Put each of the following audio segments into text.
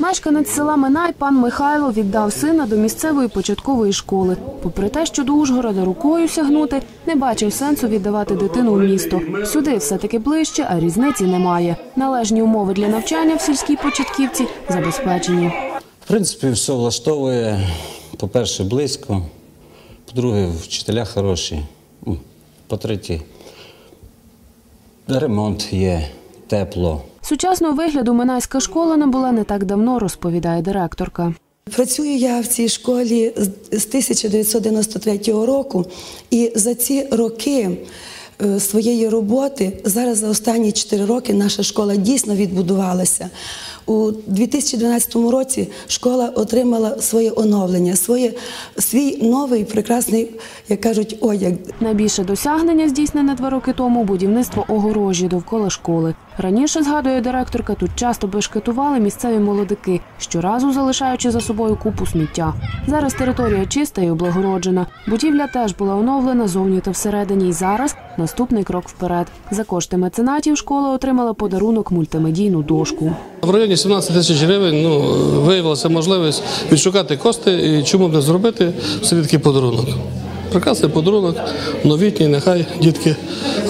Мешканець села Минай пан Михайло віддав сина до місцевої початкової школи. Попри те, що до Ужгорода рукою сягнути, не бачив сенсу віддавати дитину в місто. Сюди все-таки ближче, а різниці немає. Належні умови для навчання в сільській початківці забезпечені. В принципі, все влаштовує. По-перше, близько. По-друге, вчителя хороші. По-третє, ремонт є, тепло. Сучасного вигляду Минайська школа набула не так давно, розповідає директорка. Працюю я в цій школі з з 1993 року, і за ці роки е, своєї роботи зараз за останні 4 роки наша школа дійсно відбудувалася. У 2012 році школа отримала своє оновлення, своє, свій новий прекрасний, як кажуть, одяг. Найбільше досягнення здійснене два роки тому будівництво огорожі довкола школи. Раніше, згадує директорка, тут часто бешкетували місцеві молодики, щоразу залишаючи за собою купу сміття. Зараз територія чиста і облагороджена. Будівля теж була оновлена зовні та всередині. І зараз наступний крок вперед. За кошти меценатів школа отримала подарунок мультимедійну дошку. В районі 17 тисяч гривень ну, виявилася можливість відшукати кошти і чому б не зробити собі такий подарунок. Прекрасний подарунок, новітній, нехай дітки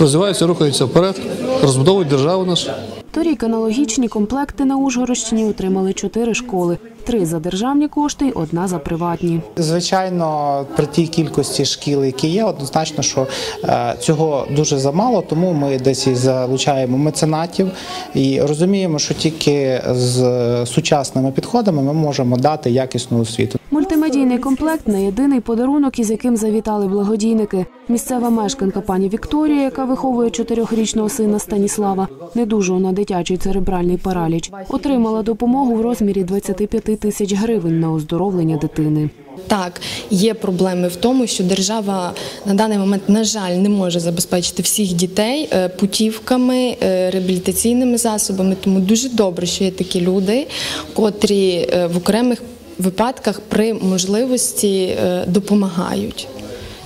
розвиваються, рухаються вперед, розбудовують державу нашу. Торік аналогічні комплекти на Ужгородщині отримали чотири школи: три за державні кошти й одна за приватні. Звичайно, при тій кількості шкіл, які є, однозначно, що е, цього дуже замало, тому ми десь і залучаємо меценатів і розуміємо, що тільки з сучасними підходами ми можемо дати якісну освіту. Мультимедійний комплект не єдиний подарунок, із яким завітали благодійники. Місцева мешканка пані Вікторія, яка виховує чотирьохрічного сина Станіслава, недужого на дитячий церебральний параліч, отримала допомогу в розмірі 25 тисяч гривень на оздоровлення дитини. Так, є проблеми в тому, що держава на даний момент, на жаль, не може забезпечити всіх дітей е, путівками, е, реабілітаційними засобами. Тому дуже добре, що є такі люди, котрі е, в окремих випадках при можливості е, допомагають.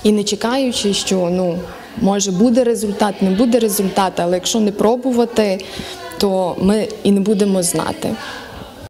І не чекаючи, що ну може буде результат, не буде результат, але якщо не пробувати, то ми і не будемо знати.